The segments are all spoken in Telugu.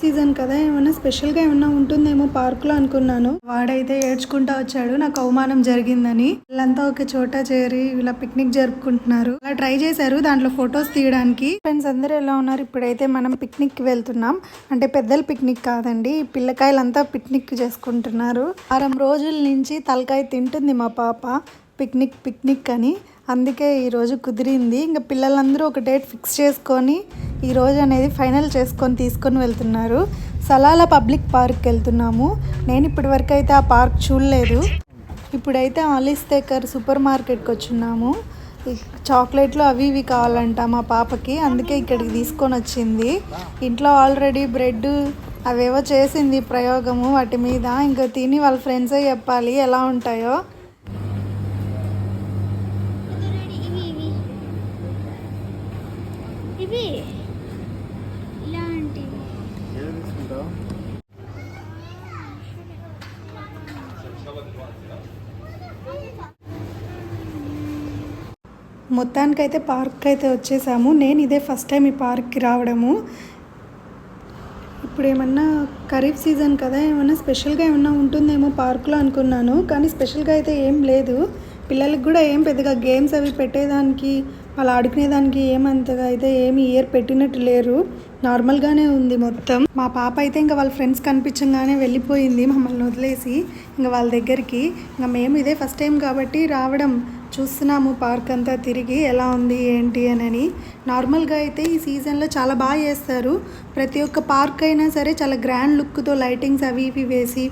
సీజన్ కదా ఏమైనా స్పెషల్గా ఏమైనా ఉంటుందేమో పార్కులో అనుకున్నాను. వాడైతే ఏడ్చుకుంటా వచ్చాడు నాకు అవమానం జరిగిందని. వీళ్ళంతా ఒక చోట చేరి ఇలా పిక్నిక్ జరుపుకుంటున్నారు. అలా ట్రై చేశారు దాంట్లో ఫొటోస్ తీయడానికి. ఫ్రెండ్స్ అందరూ ఎలా ఉన్నారు? ఇప్పుడైతే మనం పిక్నిక్ వెళ్తున్నాం. అంటే పెద్దల పిక్నిక్ కాదండి పిల్లకాయలంతా పిక్నిక్ చేసుకుంటున్నారు. వారం రోజుల నుంచి తలకాయ తింటుంది మా పాప. పిక్నిక్ పిక్నిక్ అని. అందుకే ఈరోజు కుదిరింది. ఇంకా పిల్లలందరూ ఒక డేట్ ఫిక్స్ చేసుకొని ఈ రోజు అనేది ఫైనల్ చేసుకొని తీసుకొని వెళ్తున్నారు. సలాల పబ్లిక్ పార్క్ వెళ్తున్నాము నేను ఇప్పటి వరకు అయితే ఆ పార్క్ చూడలేదు. ఇప్పుడైతే ఆలిస్తేకర్ సూపర్ మార్కెట్కి వచ్చున్నాము. చాక్లెట్లు అవి ఇవి కావాలంట మా పాపకి. అందుకే ఇక్కడికి తీసుకొని వచ్చింది. ఇంట్లో ఆల్రెడీ బ్రెడ్ అవేవో చేసింది ప్రయోగము వాటి మీద. ఇంకా తిని వాళ్ళ ఫ్రెండ్సే చెప్పాలి ఎలా ఉంటాయో. ఇవి ఇలాంటివి. మొత్తానికైతే పార్క్ అయితే వచ్చేసాము. నేను ఇదే ఫస్ట్ టైం ఈ పార్క్కి రావడము. ఇప్పుడు ఏమన్నా ఖరీఫ్ సీజన్ కదా ఏమన్నా స్పెషల్గా ఏమన్నా ఉంటుందేమో పార్కులో అనుకున్నాను. కానీ స్పెషల్గా అయితే ఏం లేదు. పిల్లలకి కూడా ఏం పెద్దగా గేమ్స్ అవి పెట్టేదానికి వాళ్ళు ఆడుకునేదానికి ఏమంతగా అయితే ఏమి ఇయర్ పెట్టినట్టు లేరు. నార్మల్గానే ఉంది మొత్తం. మా పాప అయితే ఇంకా వాళ్ళ ఫ్రెండ్స్ కనిపించగానే వెళ్ళిపోయింది మమ్మల్ని వదిలేసి ఇంకా వాళ్ళ దగ్గరికి. ఇంకా మేము ఇదే ఫస్ట్ టైం కాబట్టి రావడం చూస్తున్నాము పార్క్ అంతా తిరిగి ఎలా ఉంది ఏంటి అని నార్మల్గా అయితే ఈ సీజన్లో చాలా బాగా చేస్తారు. ప్రతి ఒక్క పార్క్ అయినా సరే చాలా గ్రాండ్ లుక్తో లైటింగ్స్ అవి ఇవి వేసి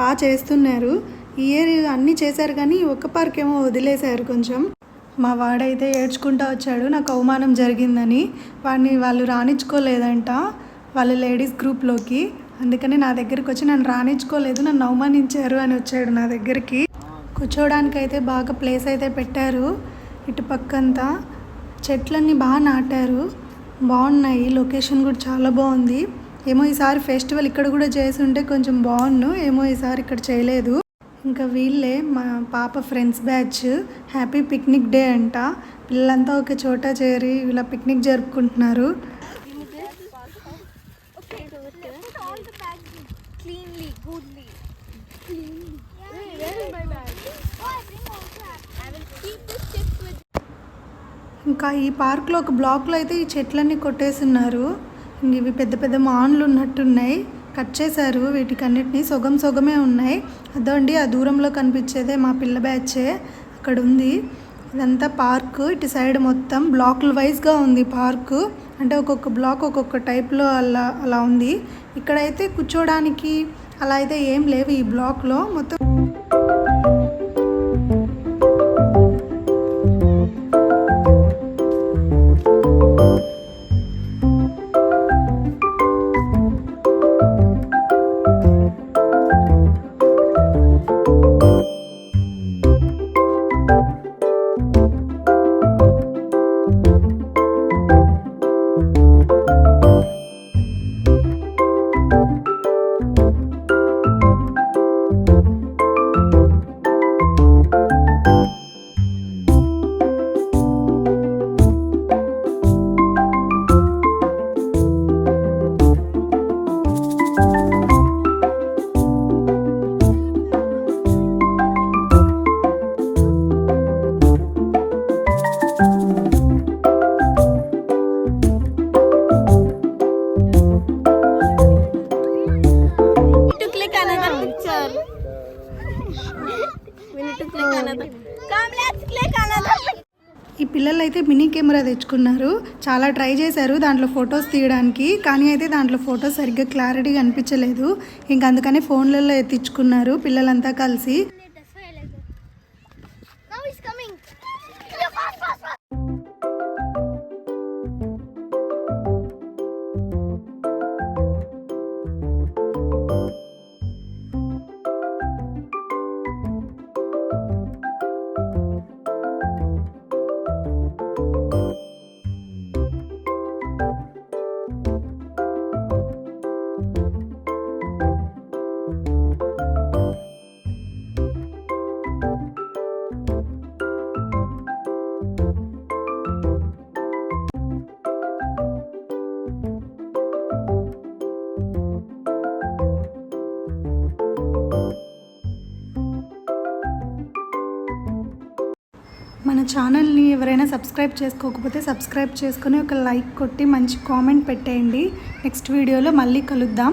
బాగా చేస్తున్నారు. ఈ ఇయర్ అన్నీ చేశారు కానీ ఒక్క పార్క్ ఏమో వదిలేశారు కొంచెం. మా వాడైతే ఏడ్చుకుంటా వచ్చాడు నాకు అవమానం జరిగిందని. వాడిని వాళ్ళు రాణించుకోలేదంట వాళ్ళ లేడీస్ గ్రూప్లోకి. అందుకని నా దగ్గరికి వచ్చి నన్ను రాణించుకోలేదు నన్ను అవమానించారు అని వచ్చాడు నా దగ్గరికి. కూర్చోవడానికి అయితే బాగా ప్లేస్ అయితే పెట్టారు ఇటు పక్కంతా. చెట్లన్నీ బాగా నాటారు బాగున్నాయి లొకేషన్ కూడా చాలా బాగుంది. ఏమో ఈసారి ఫెస్టివల్ ఇక్కడ కూడా చేసి ఉంటే కొంచెం బాగుండు ఏమో ఈసారి ఇక్కడ చేయలేదు. ఇంకా వీళ్ళే మా పాప friends batch happy picnic day అంట. పిల్లలంతా ఒక చోట చేరి ఇలా పిక్నిక్ జరుపుకుంటున్నారు. ఇంకా ఈ పార్క్లో ఒక బ్లాక్లో అయితే ఈ చెట్లన్నీ కొట్టేసి ఉన్నారు ఇవి పెద్ద పెద్ద మాన్లు ఉన్నట్టున్నాయి. కట్ చేశారు. వీటికన్నిటిని సొగం సొగమే ఉన్నాయి. అదోండి ఆ దూరంలో కనిపించేదే మా పిల్ల బ్యాచే. అక్కడ ఉంది ఇదంతా పార్క్. ఇటు సైడ్ మొత్తం బ్లాకుల వైజ్గా ఉంది పార్కు. అంటే ఒక్కొక్క బ్లాక్ ఒక్కొక్క టైప్లో అలా అలా ఉంది. ఇక్కడైతే కూర్చోడానికి అలా అయితే ఏం లేవు ఈ బ్లాక్లో. మొత్తం ఈ పిల్లలు అయితే మినీ కెమెరా తెచ్చుకున్నారు. చాలా ట్రై చేశారు దాంట్లో ఫొటోస్ తీయడానికి కానీ అయితే దాంట్లో ఫొటోస్ సరిగ్గా క్లారిటీగా అనిపించలేదు. ఇంకా అందుకనే ఫోన్లలో ఎత్తించుకున్నారు పిల్లలంతా కలిసి. మన ఛానల్ని ఎవరైనా సబ్స్క్రైబ్ చేసుకోకపోతే సబ్స్క్రైబ్ చేసుకొని ఒక లైక్ కొట్టి మంచి కామెంట్ పెట్టేయండి. నెక్స్ట్ వీడియోలో మళ్ళీ కలుద్దాం.